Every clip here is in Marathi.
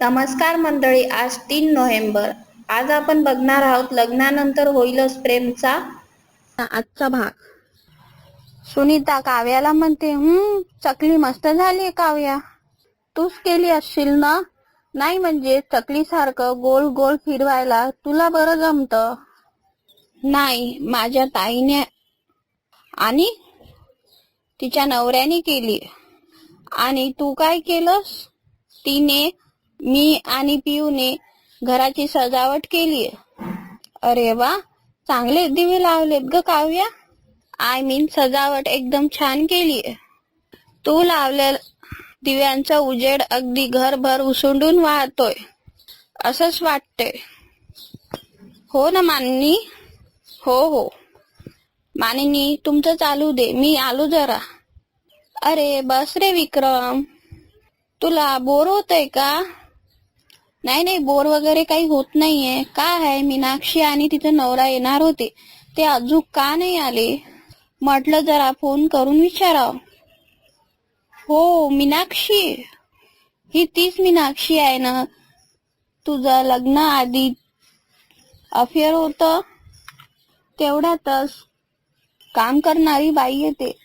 नमस्कार मंडळी आज तीन नोव्हेंबर. आज आपण बघणार आहोत लग्नानंतर होईलच प्रेमचा आजचा भाग. सुनीता काव्याला म्हणते हम्म चकली मस्त झाली काव्या. तूच केली असशील ना? नाही म्हणजे चकली सारखं गोल गोल फिरवायला तुला बरं जमत. नाही माझ्या ताईने आणि तिच्या नवऱ्याने केली. आणि तू काय केलंस? तिने मी आणि पिऊने घराची सजावट केली अरे वा चांगले दिवे लावलेत ग काव्या. आय मीन सजावट एकदम छान केली तू लावल्या दिव्यांचा उजेड अगदी घरभर उसुंडून वाहतोय. असंच वाटतंय. हो ना माननी? हो हो. मानिनी तुमचं चालू दे मी आलो जरा. अरे बस रे विक्रम. तुला बोर होतय का? नाही नाही बोर वगैरे काही होत नाहीये. का आहे? मीनाक्षी आणि तिचा नवरा येणार होते. ते अजून का नाही आले? म्हटलं जरा फोन करून विचाराव. हो मीनाक्षी. ही तीच मीनाक्षी आहे ना? तुझं लग्न आधी अफेअर होत तेवढ्यातच काम करणारी बाई येते.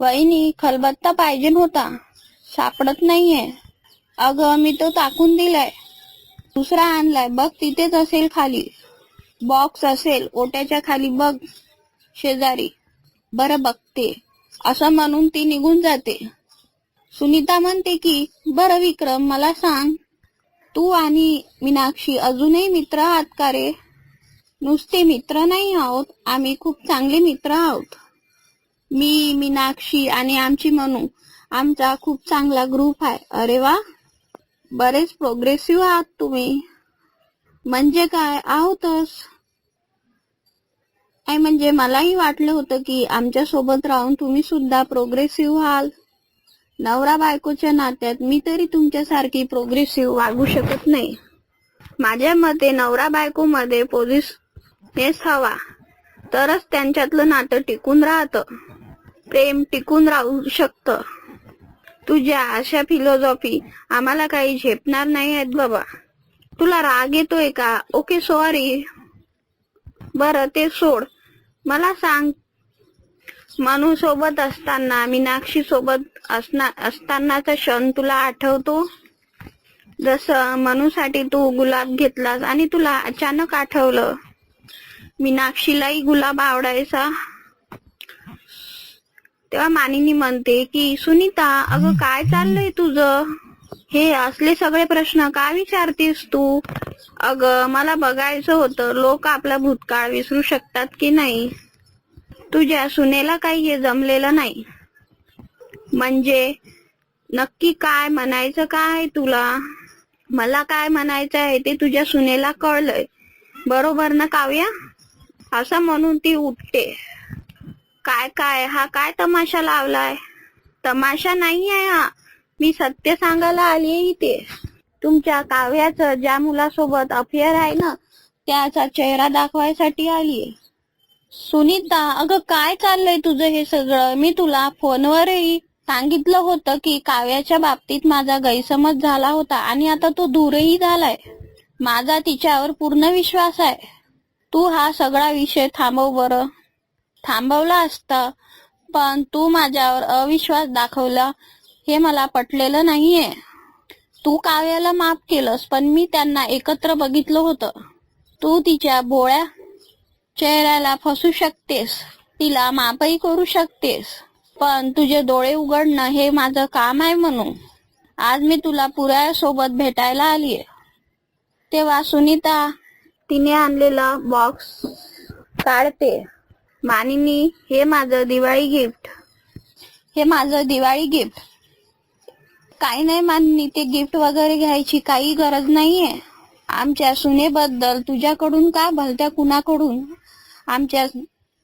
वहिनी खलबत्ता पाहिजे होता. सापडत नाहीये. अगं मी तो टाकून दिलाय. दुसरा आणलाय. बघ तिथेच असेल खाली. बॉक्स असेल ओट्याच्या खाली बघ शेजारी. बरं बघते. असं म्हणून ती निघून जाते. सुनीता म्हणते की बरं विक्रम मला सांग. तू आणि मीनाक्षी अजूनही मित्र आहात का रे? नुसते मित्र नाही आहोत. आम्ही खूप चांगले मित्र आहोत. मी मीनाक्षी आणि आमची मनू. आमचा खूप चांगला ग्रुप आहे. अरे वा! बरेच प्रोग्रेसिव्ह आहात तुम्ही. म्हणजे काय? आहोतच. काय म्हणजे मलाही वाटलं होतं की आमच्यासोबत राहून तुम्ही सुद्धा प्रोग्रेसिव्ह व्हाल. नवरा बायकोच्या नात्यात मी तरी तुमच्यासारखी प्रोग्रेसिव्ह वागू शकत नाही. माझ्या मते नवरा बायको मध्ये पोझिशनेस हवा. तरच त्यांच्यातलं नातं टिकून राहतं. प्रेम टिकून राहू शकतं. तुझ्या अशा फिलॉझॉफी आम्हाला काही झेपणार नाही आहेत बाबा. तुला राग येतोय का? ओके सॉरी बर ते सोड. मला सांग. मनू सोबत असताना मीनाक्षी सोबत असतानाचा क्षण तुला आठवतो? जसं मनूसाठी तू गुलाब घेतलास आणि तुला अचानक आठवलं. मीनाक्षीलाही गुलाब आवडायचा. तेव्हा मानिनी म्हणते की सुनीता अगं काय चाललंय तुझं? हे असले सगळे प्रश्न का विचारतीस तू? अग मला बघायचं होतं लोक आपला भूतकाळ विसरू शकतात की नाही? तुझ्या सुनेला काही हे जमलेलं नाही. म्हणजे नक्की काय म्हणायचं काय आहे तुला? मला काय म्हणायचं आहे ते तुझ्या सुनेला कळलंय. बरोबर ना काव्या? असं म्हणून ती उठते. काय काय? हा काय तमाशा लावलाय? तमाशा नाही आहे हा. मी सत्य सांगायला आली इथे. तुमच्या काव्याचं ज्या मुलासोबत अफेअर आहे ना त्याचा चेहरा दाखवायसाठी आलीये सुनीता अगं काय चाललंय तुझं हे सगळं? मी तुला फोनवरही सांगितलं होतं की काव्याच्या बाबतीत माझा गैरसमज झाला होता आणि आता तो दूरही झालाय. माझा तिच्यावर पूर्ण विश्वास आहे. तू हा सगळा विषय थांबव बरं. थांबवला असता. पण तू माझ्यावर अविश्वास दाखवला हे मला पटलेलं नाहीये. तू काव्याला माफ केलंस पण मी त्यांना एकत्र बघितलं होतं. तू तिच्या भोळ्या चेहऱ्याला फसू शकतेस तिला माफही करू शकतेस पण तुझे डोळे उघडणं हे माझं काम आहे म्हणून. आज मी तुला पुराया सोबत भेटायला आलीये. तेव्हा सुनीता तिने आणलेला बॉक्स काढते. मानिनी हे माझं दिवाळी गिफ्ट. हे माझं दिवाळी गिफ्ट. काही नाही मानिनी ते गिफ्ट वगैरे घ्यायची काही गरज नाहीये. आमच्या सुनेबद्दल तुझ्याकडून का भलत्या कुणाकडून? आमच्या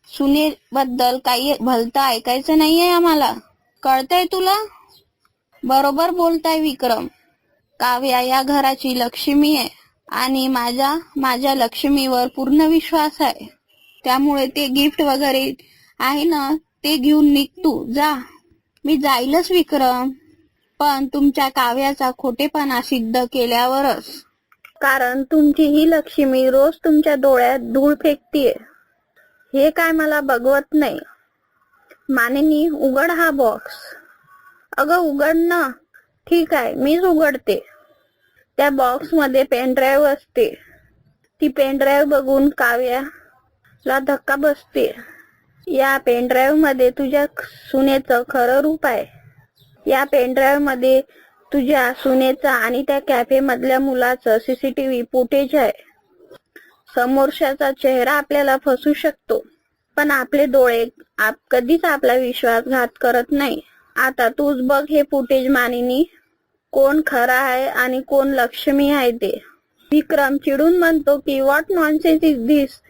सुनेबद्दल काही भलतं ऐकायचं नाहीये आम्हाला. कळतंय तुला? बरोबर बोलताय विक्रम. काव्या या घराची लक्ष्मी आहे आणि माझा माझ्या लक्ष्मीवर पूर्ण विश्वास आहे. त्यामुळे ते गिफ्ट वगैरे आहे ना ते घेऊन निघ तू जा. मी जाईलच विक्रम. पण तुमच्या काव्याचा खोटेपणा सिद्ध केल्यावरच. कारण तुमची ही लक्ष्मी रोज तुमच्या डोळ्यात धूळ फेकतीये. हे काय मला बघवत नाही. मानेनी उघड हा बॉक्स अगं उघड ना. ठीक आहे मीच उघडते. त्या बॉक्समध्ये पेनड्राईव्ह असते. ती पेनड्राईव्ह बघून काव्या ला धक्का बसते? या पेनड्राईव्हमध्ये तुझ्या सुनेचं खरं रूप आहे. या पेनड्राईव्हमध्ये तुझ्या सुनेचा आणि त्या कॅफे मधल्या मुलाचं सीसीटीव्ही फुटेज आहे. समोरच्याचा चेहरा आपल्याला फसू शकतो पण आपले डोळे आप कधीच आपला विश्वासघात करत नाही. आता तूच बघ हे फुटेज मानिनी. कोण खरा आहे आणि कोण लक्ष्मी आहे ते. विक्रम चिडून म्हणतो की व्हॉट नॉनसेन्स इज दिस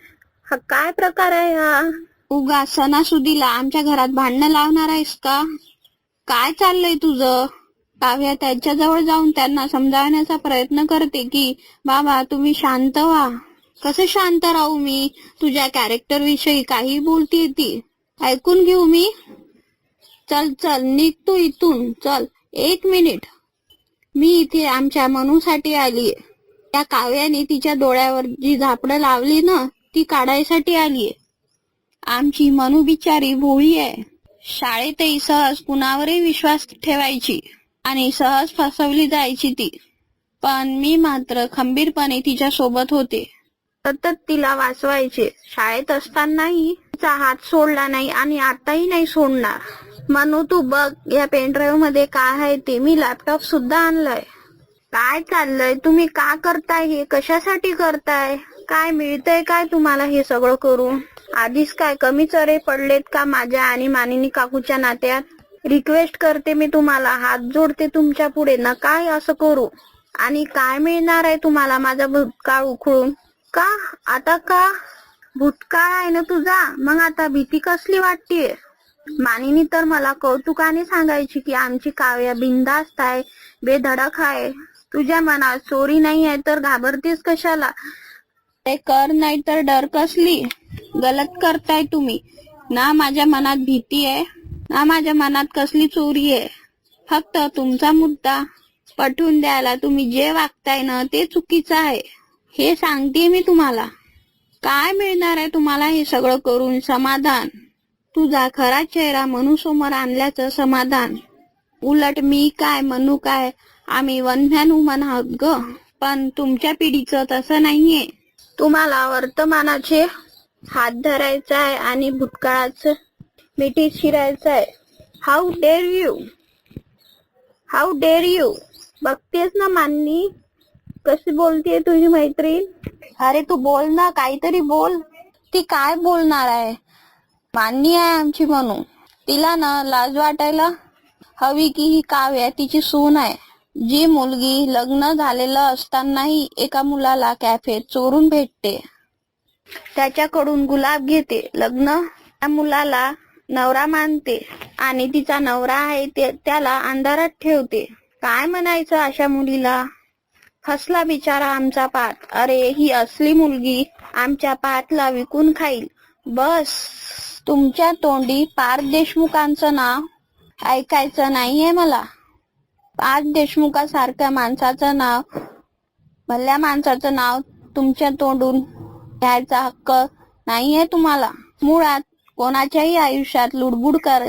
हा काय प्रकार आहे हा? उगा सणासुदीला आमच्या घरात भांडणं लावणार आहेस का? काय चाललंय तुझं? काव्या त्यांच्याजवळ जाऊन त्यांना समजावण्याचा प्रयत्न करते की बाबा तुम्ही शांत व्हा. कसं शांत राहू मी? तुझ्या कॅरेक्टर विषयी काही बोलतीये ती. ऐकून घेऊ मी. चल चल निघ तू इथून. चल एक मिनिट. मी इथे आमच्या मनूसाठी आलीये. त्या काव्याने तिच्या डोळ्यावर जी झापडं लावली ना ती काढायसाठी आलीये. आमची मनू बिचारी भोळी आहे शाळेतही सहज कुणावरही विश्वास ठेवायची आणि सहज फसवली जायची ती. पण मी मात्र खंबीरपणे तिच्या सोबत होते. सतत तिला वाचवायचे. शाळेत असतानाही तिचा हात सोडला नाही आणि आताही नाही सोडणार. मनू तू बघ या पेनड्राईव्हमध्ये काय आहे ते. मी लॅपटॉप सुद्धा आणलाय. काय चाललंय? तुम्ही का करताय हे? कशासाठी करताय? काय मिळतंय काय तुम्हाला हे सगळं करून? आधीच काय कमी चरे पडलेत का माझ्या आणि मानिनी काकूच्या नात्यात? रिक्वेस्ट करते मी तुम्हाला हात जोडते तुमच्यापुढे न काय असं करू? आणि काय मिळणार आहे तुम्हाला माझा भूतकाळ उखळून? का? आता का? भूतकाळ आहे ना तुझा? मग आता भीती कसली वाटतेय? मानिनी तर मला कौतुकाने सांगायची की आमची काव्य बिंदास्त आहे बेधडक आहे. तुझ्या मनात चोरी नाही आहे तर घाबरतेस कशाला? ते कर नाही तर डर कसली? गलत करताय तुम्ही. ना माझ्या मनात भीती आहे ना माझ्या मनात कसली चोरी आहे. फक्त तुमचा मुद्दा पटवून द्यायला तुम्ही जे वागताय ना ते चुकीचं आहे. हे सांगते मी तुम्हाला. काय मिळणार आहे तुम्हाला हे सगळं करून समाधान? तुझा खरा चेहरा मनू समोर आणल्याचं समाधान. उलट मी काय मनू काय? आम्ही वन मॅन वुमन आहोत ग. पण तुमच्या पिढीचं तसं नाहीये. तुम्हाला वर्तमानाचे हात धरायचा आहे आणि भूतकाळाचं मिठी शिरायचं आहे. How dare you how dare you बघतेस ना माननी? कशी बोलतेय तुझी मैत्रीण? अरे तू बोल ना काहीतरी बोल. ती काय बोलणार आहे? मान्य आहे आमची म्हणून. तिला ना लाज वाटायला हवी की ही काव्य तिची सून आहे. जी मुलगी लग्न झालेलं असतानाही एका मुलाला कॅफेत चोरून भेटते. त्याच्याकडून गुलाब घेते. लग्न त्या मुलाला नवरा मानते आणि तिचा नवरा आहे त्याला अंधारात ठेवते. काय म्हणायचं अशा मुलीला? हसला बिचारा आमचा पात. अरे ही असली मुलगी आमच्या पातला विकून खाईल. बस. तुमच्या तोंडी पार देशमुखांचं नाव ऐकायचं नाहीये मला. पार्थ देशमुखासारख्या माणसाचं नाव भल्या माणसाचं नाव तुमच्या तोंडून घ्यायचा हक्क नाहीये तुम्हाला. मुळात कोणाच्याही आयुष्यात लुडबुड कर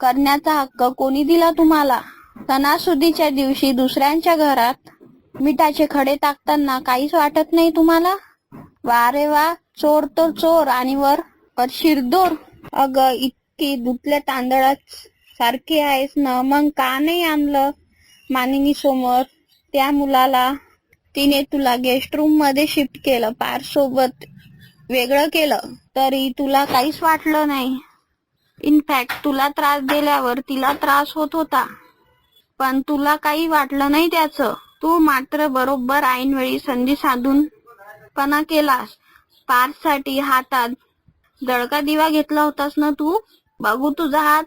करण्याचा हक्क कोणी दिला तुम्हाला? सणासुदीच्या दिवशी दुसऱ्यांच्या घरात मिठाचे खडे टाकताना काहीच वाटत नाही तुम्हाला? वा रे वा चोर तो चोर आणि वर वर शिरदोर अग इतकी दुतल्या तांदळाच सारखे आहेस ना. मग का नाही आणलं? मानिनी समोर. त्या मुलाला तिने तुला गेस्ट रूममध्ये शिफ्ट केलं. पार सोबत वेगळं केलं. तरी तुला काहीच वाटलं नाही. इनफॅक्ट तुला त्रास दिल्यावर तिला त्रास होत होता. पण तुला काही वाटलं नाही त्याचं. तू मात्र बरोबर ऐनवेळी संधी साधून पणा केलास. पार्थसाठी हातात दळका दिवा घेतला होतास ना तू? बघू तुझा हात.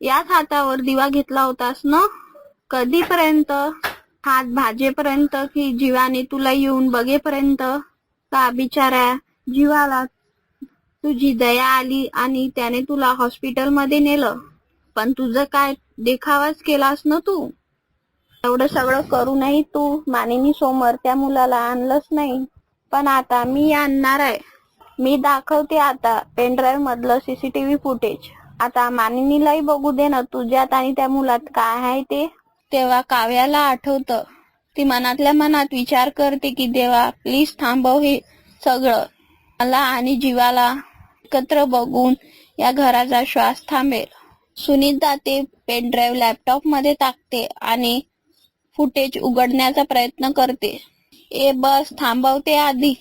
याच हातावर दिवा घेतला होतास ना? कधीपर्यंत? हात भाजेपर्यंत की जीवाने तुला येऊन बघेपर्यंत? का बिचाऱ्या जीवाला तुझी दया आली आणि त्याने तुला हॉस्पिटलमध्ये नेलं? पण तुझं काय देखावाच केलास ना तू? एवढं सगळं करूनही तू मानिनी समोर त्या मुलाला आणलंच नाही. पण आता मी आणणार आहे. मी दाखवते आता पेनड्राईव्ह मधलं सीसीटीव्ही फुटेज. आता मानिनीलाही बघू दे ना तुझ्यात आणि त्या मुलात काय आहे ते. तेव्हा काव्याला आठवतं. ती मनातल्या मनात विचार करते की देवा प्लीज थांबव हे सगळं. मला आणि जीवाला एकत्र बघून या घराचा श्वास थांबेल. सुनीता ते पेनड्राईव्ह लॅपटॉपमध्ये टाकते आणि फुटेज उघडण्याचा प्रयत्न करते. ए बस थांबवते आधी.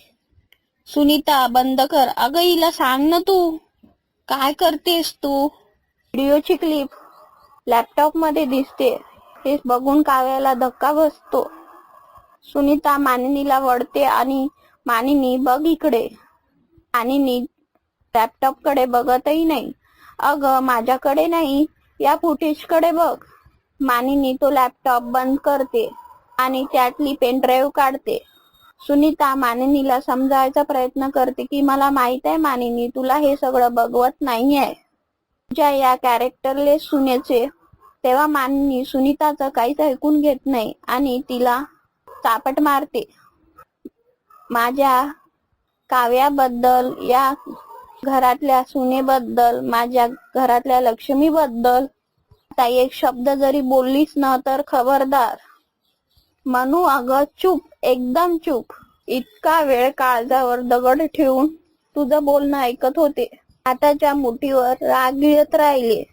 सुनीता बंद कर. अगं हिला सांग ना तू. काय करतेस तू? व्हिडिओची क्लिप लॅपटॉपमध्ये दिसते. हे बघून काव्याला धक्का बसतो. सुनीता मानिनीला वळते आणि मानिनी बघ इकडे. मानिनी लॅपटॉपकडे बघतही नाही. अगं माझ्याकडे नाही या फुटेजकडे बघ. मानिनी तो लॅपटॉप बंद करते आणि त्यातली पेनड्राईव्ह काढते. सुनीता मानिनीला समजायचा प्रयत्न करते की मला माहीत आहे मानिनी तुला हे सगळं बघवत नाहीये. तुझ्या या कॅरेक्टरले सुनेचे. तेव्हा मानिनी सुनीताचं काहीच ऐकून घेत नाही आणि तिला चापट मारते. माझ्या काव्याबद्दल या घरातल्या सुनेबद्दल माझ्या घरातल्या लक्ष्मीबद्दल ताई एक शब्द जरी बोललीस ना तर खबरदार. म्हणू अगं चूप. एकदम चूप. इतका वेळ काळजावर दगड ठेवून तुझं बोलणं ऐकत होते. आताच्या मुठीवर राग गिळत राहिले.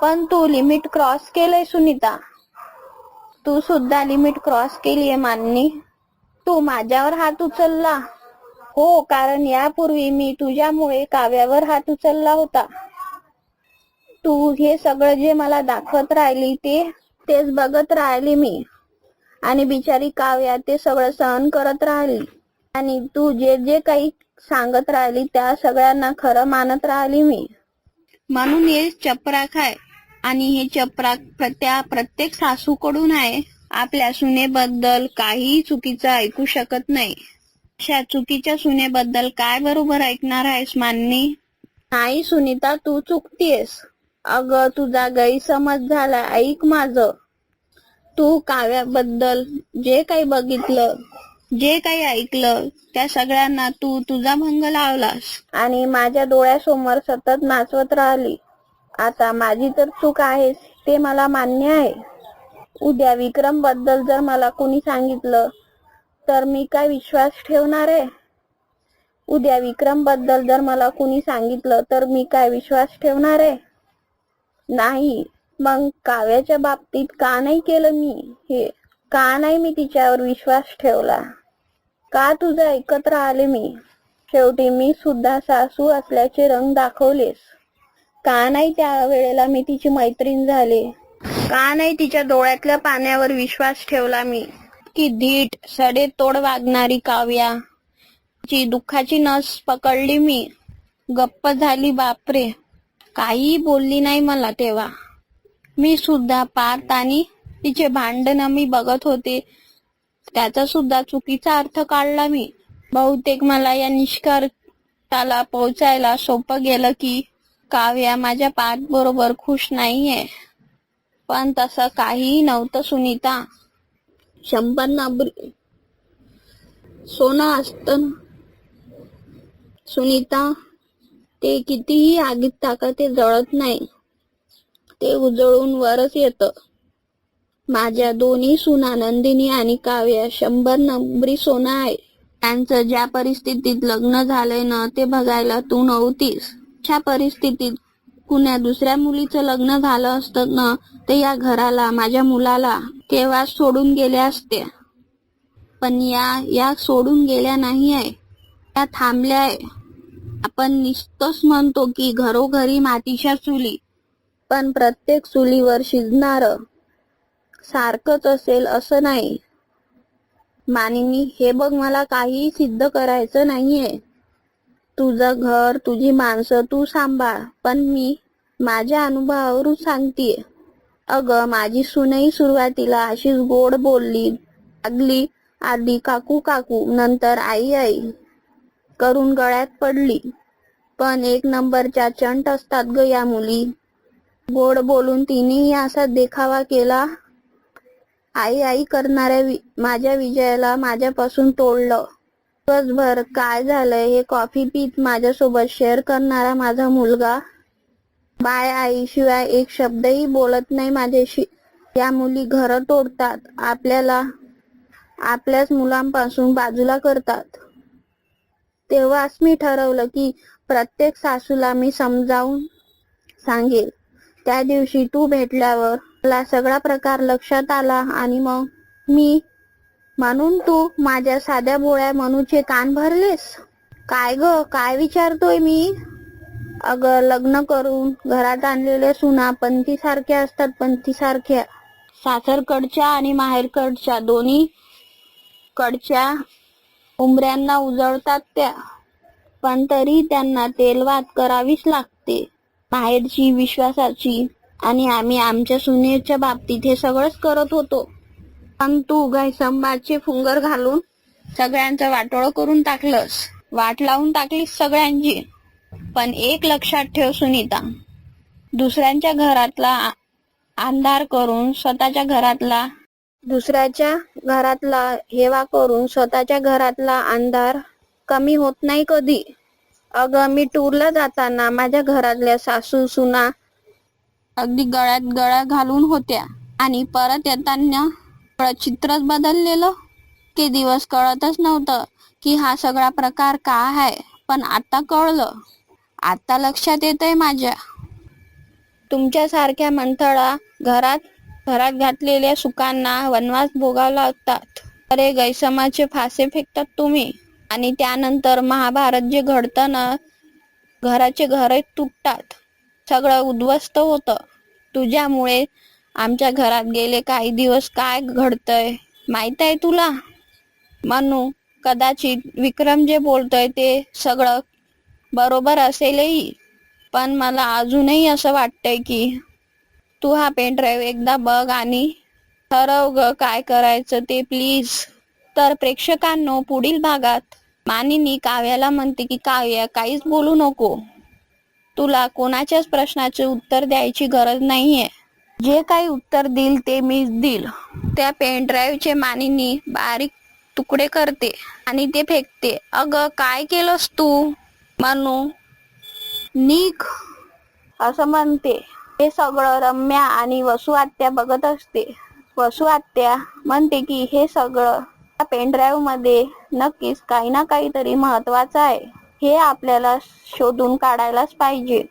पण तू लिमिट क्रॉस केलंय सुनीता. तू सुद्धा लिमिट क्रॉस केलीये माननी. तू माझ्यावर हात उचलला. हो कारण यापूर्वी मी तुझ्यामुळे काव्यावर हात उचलला होता. तू हे सगळं जे मला दाखवत राहिली ते तेच बघत राहिली मी. आणि बिचारी काव्या ते सगळं सहन करत राहिली. आणि तू जे जे काही सांगत राहिली त्या सगळ्यांना खरं मानत राहिली मी. म्हणून हे चपराक आहे. आणि हे चपराक प्र- त्या प्रत्येक सासूकडून आहे. आपल्या सुनेबद्दल काहीही चुकीचं ऐकू शकत नाही. अशा चुकीच्या सुनेबद्दल काय बरोबर ऐकणार आहेस माननी? नाही सुनीता तू चुकतीयस. अगं तुझा गैरसमज झाला. ऐक माझं. तू काव्याबद्दल जे काही बघितलं जे काही ऐकलं त्या सगळ्यांना तू तुझा भंग लावलास. आणि माझ्या डोळ्यासमोर सतत नाचवत राहिली. आता माझी तर चूक आहे ते मला मान्य आहे. उद्या विक्रमबद्दल जर मला कोणी सांगितलं तर मी काय विश्वास ठेवणार आहे? उद्या विक्रमबद्दल जर मला कोणी सांगितलं तर मी काय विश्वास ठेवणार आहे? नाही. मग काव्याच्या बाबतीत का नाही केलं मी? हे का नाही मी तिच्यावर विश्वास ठेवला? का तुझं एकत्र आले मी? शेवटी मी सुद्धा सासू असल्याचे रंग दाखवलेस. का नाही त्या वेळेला मी तिची मैत्रीण झाले? का नाही तिच्या डोळ्यातल्या पाण्यावर विश्वास ठेवला मी? की धीट सडेतोड वागणारी काव्या. ची दुःखाची नस पकडली मी. गप्प झाली बापरे. काही बोलली नाही मला तेव्हा. मी सुद्धा पार्थ आणि तिचे भांडण मी बघत होते. त्याचा सुद्धा चुकीचा अर्थ काढला मी. बहुतेक मला या निष्कर्षाला पोहोचायला सोपं गेलं की काव्या माझ्या पाठ बरोबर खुश नाहीये. पण तसं काहीही नव्हतं सुनीता. शंभर सोनं असतं. सुनीता ते कितीही आगीत टाका ते जळत नाही. ते उजळून वरच येत. माझ्या दोन्ही सुना नंदिनी आणि काव्या शंभर नंबरी सोनं आहे. त्यांचं ज्या परिस्थितीत लग्न झालंय ना ते बघायला तू नव्हतीस. अशा परिस्थितीत कुण्या दुसऱ्या मुलीचं लग्न झालं असतं ना ते या घराला माझ्या मुलाला केव्हा सोडून गेल्या असते पण या या सोडून गेल्या नाही आहे. त्या थांबल्या आहे. आपण निस्तच म्हणतो की घरोघरी मातीच्या चुली. पण प्रत्येक चुलीवर शिजणार सारखंच असेल असं नाही. मानिनी हे बघ मला काही सिद्ध करायचं नाहीये. तुझं घर तुझी माणसं तू सांभाळ पण मी माझ्या अनुभवावरून सांगतीये. अगं माझी सुनही सुरुवातीला अशीच गोड बोलली लागली आधी काकू काकू नंतर आई आई करून गळ्यात पडली. पण एक नंबरच्या चंट असतात ग या मुली. गोड बोलून तिनेही असा देखावा केला. आई आई करणाऱ्या वि- माझ्या विजयाला माझ्यापासून तोडलं. दिवसभर काय झालंय हे कॉफी पीत माझ्यासोबत शेअर करणारा माझा मुलगा. बाय आई शिवाय एक शब्दही बोलत नाही माझ्याशी. या मुली घरं तोडतात आपल्याला आपल्याच मुलांपासून बाजूला करतात. तेव्हाच मी ठरवलं की प्रत्येक सासूला मी समजावून सांगेल. त्या दिवशी तू भेटल्यावर मला सगळा प्रकार लक्षात आला आणि मग मी म्हणून तू माझ्या साध्या बोळ्या मनूचे कान भरलेस? काय ग? काय विचारतोय मी? अगं लग्न करून घरात आणलेल्या सुना पंथी सारख्या असतात पंथी सारख्या सासरकडच्या आणि माहेरकडच्या. दोन्ही कडच्या उमऱ्यांना उजळतात त्या. पण तरी त्यांना तेलवात करावीच लागते. बाहेरची विश्वासाची आणि आम्ही आमच्या सुनेच्या बाबतीत हे सगळंच करत होतो. पण तू गैसंबाचे फुंगर घालून सगळ्यांचं वाटोळं करून टाकलंस. वाट लावून टाकलीस सगळ्यांची. पण एक लक्षात ठेव सुनीता. दुसऱ्यांच्या घरातला अंधार करून स्वतःच्या घरातला दुसऱ्याच्या घरातला हेवा करून स्वतःच्या घरातला अंधार कमी होत नाही कधी. अगं मी टूरला जाताना माझ्या घरातल्या सासू सुना अगदी गळ्यात गळा घालून होत्या आणि परत येताना चित्रच बदललेलं. ते दिवस कळतच नव्हतं की हा सगळा प्रकार का आहे पण आता कळलं. आता लक्षात येतंय माझ्या. तुमच्यासारख्या मंथळा घरात घरात घातलेल्या सुखांना वनवास भोगावला लागतात अरे गैसमाचे फासे फेकतात तुम्ही. आणि त्यानंतर महाभारत जे घडतं ना घराचे घर तुटतात. सगळं उद्ध्वस्त होतं. तुझ्यामुळे आमच्या घरात गेले काही दिवस काय घडतंय माहीत आहे तुला? म्हणू कदाचित विक्रम जे बोलतोय ते सगळं बरोबर असेलही. पण मला अजूनही असं वाटतंय की तू हा पेन ड्राईव्ह एकदा बघ आणि ठरव ग काय करायचं ते प्लीज. तर प्रेक्षकांनो पुढील भागात मानिनी काव्याला म्हणते की काव्या काहीच बोलू नको. तुला कोणाच्याच प्रश्नाचे उत्तर द्यायची गरज नाहीये. जे काही उत्तर देईल ते मी देईल. त्या पेन ड्राईव्हचे मानिनी बारीक तुकडे करते आणि ते फेकते. अगं काय केलंस तू? म्हणू निघ असं म्हणते. हे सगळं रम्या आणि वसुआत्या बघत असते. वसु आत्या म्हणते की हे सगळं पेनड्राईव्हमध्ये नक्कीच काही ना काहीतरी महत्वाचं आहे. हे आपल्याला शोधून काढायलाच पाहिजे.